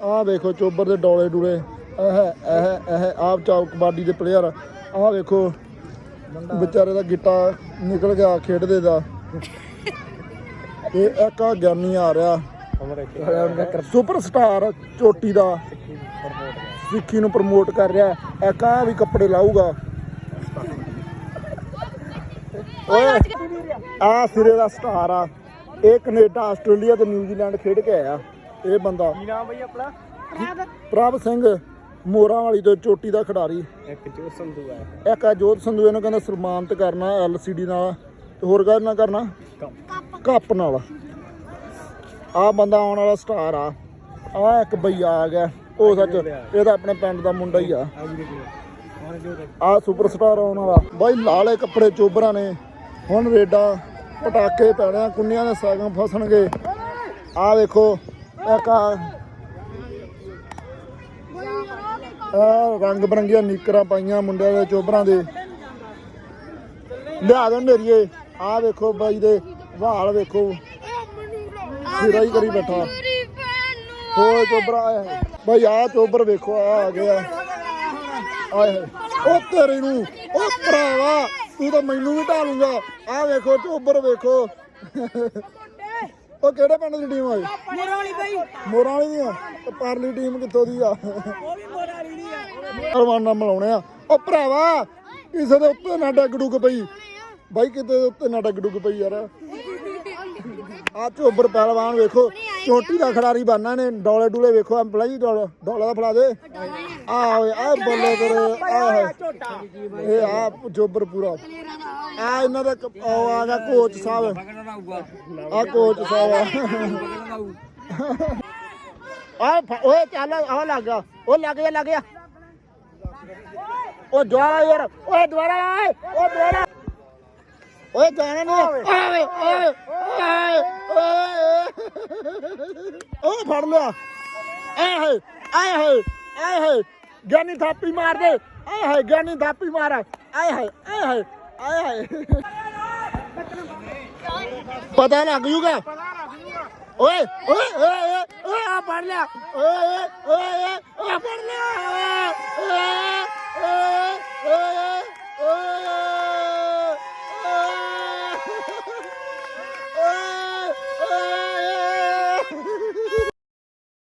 ਆਹ ਵੇਖੋ ਚੋਬਰ ਦੇ ਡੋਲੇ ਡੂਲੇ। ਇਹ ਇਹ ਇਹ ਆਪ ਚਾਉ ਕਬੱਡੀ ਦੇ ਪਲੇਅਰ ਆਹ ਵੇਖੋ, ਵਿਚਾਰੇ ਦਾ ਗਿੱਟਾ ਨਿਕਲ ਗਿਆ ਖੇਡਦੇ ਦਾ। ਤੇ ਇੱਕ ਆ ਗਿਆਨੀ ਆ ਰਿਹਾ। ਸੁਪਰ ਸਟਾਰ ਚੋਟੀ ਦਾ। ਸਿੱਖੀ ਨੂੰ ਪ੍ਰਮੋਟ ਕਰ ਰਿਹਾ। ਇੱਕ ਆ ਵੀ ਕੱਪੜੇ ਲਾਊਗਾ। ਓਏ ਆ ਸਿਰੇ ਦਾ ਸਟਾਰ ਆ। ਇਹ ਕੈਨੇਡਾ, ਆਸਟ੍ਰੇਲੀਆ ਤੇ ਨਿਊਜ਼ੀਲੈਂਡ ਖੇਡ ਕੇ ਆਇਆ। ਇਹ ਬੰਦਾ। ਕੀ ਨਾਮ ਬਈ ਆਪਣਾ? ਪ੍ਰਭ। ਸਿੰਘ ਮੋਰਾਂ ਵਾਲੀ ਤੋਂ ਚੋਟੀ ਦਾ ਖਿਡਾਰੀ। ਇੱਕ ਜੋ ਸੰਧੂ ਹੈ ਇੱਕ ਆ ਜੋਤ ਸੰਧੂ ਇਹਨੂੰ ਕਹਿੰਦਾ ਸਨਮਾਨਿਤ ਕਰਨਾ ਐਲਸੀਡੀ ਨਾਲ। ਤੇ ਹੋਰ ਕਾਹਦੇ ਨਾਲ ਕਰਨਾ? ਕੱਪ। ਨਾਲ। ਆ ਬੰਦਾ ਆਉਣ ਵਾਲਾ ਸਟਾਰ ਆ। ਆ ਇੱਕ ਬਈਆ ਆ ਗਿਆ। ਉਹ ਸੱਚ ਇਹਦਾ ਆਪਣੇ ਪਿੰਡ ਦਾ ਮੁੰਡਾ ਹੀ ਆ। ਆ ਸੁਪਰ ਸਟਾਰ ਆਉਣ ਵਾਲਾ। ਬਾਈ ਲਾਲੇ ਕੱਪੜੇ ਚੋਬਰਾਂ ਨੇ। ਹੁਣ ਰੇਡਾ ਪਟਾਕੇ ਪੈਣੇ ਕੁੰਨੀਆਂ ਦੇ ਸਾਗਾਂ ਫਸਣਗੇ। ਆ ਵੇਖੋ। ਇੱਕ ਆ। ਰੰਗ ਬਰੰਗੀਆਂ ਨੀਕਰਾਂ ਪਾਈਆਂ ਮੁੰਡਿਆਂ ਦੇ, ਚੋਬਰਾਂ ਦੇ। ਲਿਆ ਦੇ ਨੇਰੀਏ। ਆ ਵੇਖੋ ਬਾਈ ਦੇ, ਵਾਲ ਵੇਖੋ। ਸਿਰਾ ਹੀ ਕਰੀ ਬੈਠਾ। ਹੋਏ ਚੋਬਰਾ ਆਇਆ ਹੈ। ਬਾਈ ਆ ਚੋਬਰ ਵੇਖੋ ਆ ਆ ਗਿਆ। ਆਏ ਹਾਏ। ਉਹ ਤੇਰੇ ਨੂੰ, ਉਹ ਭਰਾਵਾ, ਤੂੰ ਤਾਂ ਮੈਨੂੰ ਵੀ ਢਾਲੂਗਾ ਆ ਵੇਖੋ ਚੋਬਰ ਵੇਖੋ। ਉਹ ਕਿਹੜੇ ਪਿੰਡ ਦੀ ਟੀਮ ਆਈ ਮੋਰਾਂ ਵਾਲੀ ਬਾਈ। ਮੋਰਾਂ ਵਾਲੀ ਦੀ ਆ ਤੇ ਪਰਲੀ ਟੀਮ ਕਿੱਥੋਂ ਦੀ ਆ? ਉਹ ਵੀ ਮੋਰਾਂ ਵਾਲੀ ਦੀ ਆ। ਰਵਾਨਾ ਮਿਲਾਉਣੇ ਆ। ਉਹ ਭਰਾਵਾ ਕਿਸੇ ਦੇ ਉੱਤੇ ਨਾ ਡੱਗ ਡੁੱਗ ਪਈ। ਬਾਈ ਕਿਤੇ ਉੱਤੇ ਨਾ ਡੱਗ ਡੁੱਗ ਪਈ ਯਾਰ। ਆ ਚੋਬਰ ਪਹਿਲਵਾਨ ਵੇਖੋ। ਚੋਟੀ ਦਾ ਖਿਡਾਰੀ ਬਾਨਾ ਨੇ। ਡੋਲੇ ਡੂਲੇ ਵੇਖੋ। ਬਲਾਈ ਡੋਲਾ ਡੋਲਾ ਦਾ ਫੜਾ ਦੇ। ਆ ਓਏ ਆ ਬੱਲੇ ਤੇਰੇ ਆ ਹੈ ਇਹ ਆ ਜੋਬਰ ਪੂਰਾ ਆ ਇਹਨਾਂ ਦਾ ਕ- ਉਹ ਆ ਗਿਆ ਕੋਚ ਸਾਹਿਬ ਆ ਕੋਚ ਸਾਹਿਬ ਆ ਆ ਫ- ਓਏ ਚੱਲ ਆ ਲੱਗ ਗਿਆ ਉਹ ਲੱਗ ਗਿਆ ਲੱਗ ਗਿਆ ਉਹ ਦੁਆਰਾ ਯਾਰ ਓਏ ਦੁਆਰਾ ਓਏ ਓ ਦੁਆਰਾ ਓਏ ਜਾਣਾ ਨਹੀਂ ਓਏ ਓਏ ਓਏ ਓਏ ਓ ਫੜ ਲਿਆ ਐ ਹੈ ਐ ਹੈ ਐ ਹੈ ਗਿਆਨੀ ਥਾਪੀ ਮਾਰ ਦੇ। ਐ ਹੈ ਗਿਆਨੀ ਥਾਪੀ ਮਾਰ। ਐ ਹੈ ਐ ਹੈ ਐ ਹੈ ਪਤਾ ਲੱਗ ਜੂਗਾ। ਓਏ ਓਏ ਓਏ ਓਏ, ਆ ਫੜ ਲਿਆ। ਓਏ ਓਏ ਓਏ ਓਏ ਫੜ ਲਿਆ। ਓਏ